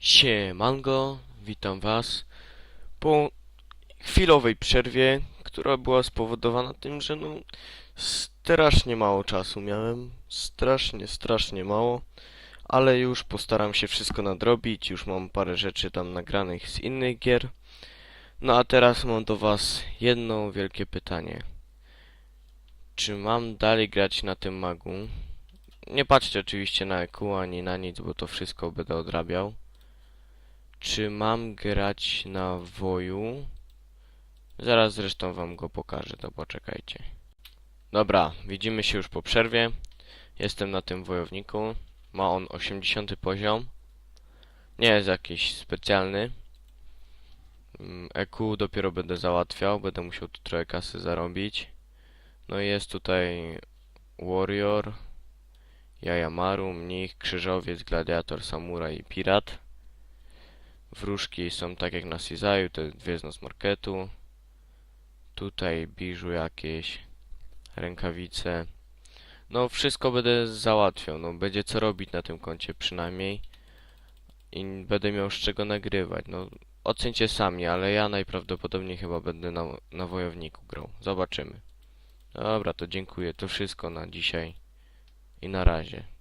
Siemango, witam was po chwilowej przerwie, która była spowodowana tym, że no strasznie mało czasu miałem, strasznie, strasznie mało, ale już postaram się wszystko nadrobić, już mam parę rzeczy tam nagranych z innych gier. No a teraz mam do was jedno wielkie pytanie. Czy mam dalej grać na tym magu? Nie patrzcie oczywiście na EQ ani na nic, bo to wszystko będę odrabiał. Czy mam grać na woju? Zaraz zresztą wam go pokażę, to poczekajcie. Dobra, widzimy się już po przerwie. Jestem na tym wojowniku. Ma on 80 poziom. Nie jest jakiś specjalny. Mm, EQ dopiero będę załatwiał, będę musiał tu trochę kasy zarobić. No i jest tutaj Warrior, Jajamaru, Mnich, Krzyżowiec, Gladiator, Samuraj i Pirat. Wróżki są tak jak na Sizaju, te dwie z nos marketu. Tutaj biżu jakieś, rękawice. No wszystko będę załatwiał, no będzie co robić na tym koncie przynajmniej. I będę miał z czego nagrywać, no ocencie sami, ale ja najprawdopodobniej chyba będę na, na wojowniku grał. Zobaczymy. Dobra, to dziękuję. To wszystko na dzisiaj. I na razie.